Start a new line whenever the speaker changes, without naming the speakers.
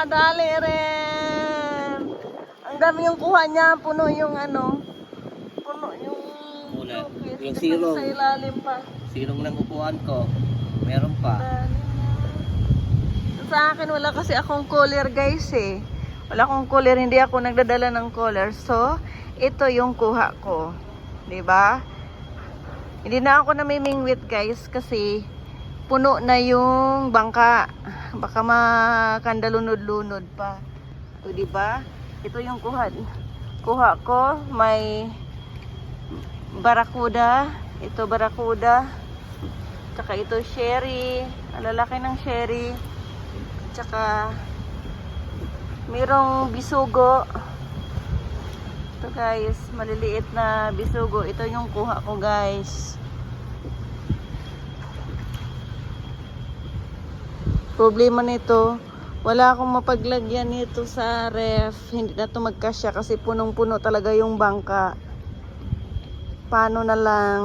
nakadali rin. Ang dami yung kuha niya, puno yung ano, puno yung lupit.
Yung
Kasi
silong.
Sa ilalim pa.
Silong lang upuan ko. Meron pa.
Sa akin, wala kasi akong cooler guys eh. Wala akong cooler, hindi ako nagdadala ng cooler. So, ito yung kuha ko. 'Di ba? Hindi na ako namimingwit guys kasi puno na yung bangka. Baka makandalunod-lunod pa. O, 'di ba? Ito yung kuha. Kuha ko, may barakuda. Ito barakuda. Tsaka ito sherry. Ang lalaki ng sherry. Tsaka mayroong bisugo. Ito guys, maliliit na bisugo. Ito yung kuha ko guys. Problema nito, wala akong mapaglagyan nito sa ref. Hindi na to magkasya kasi punong-puno talaga yung bangka. Paano na lang?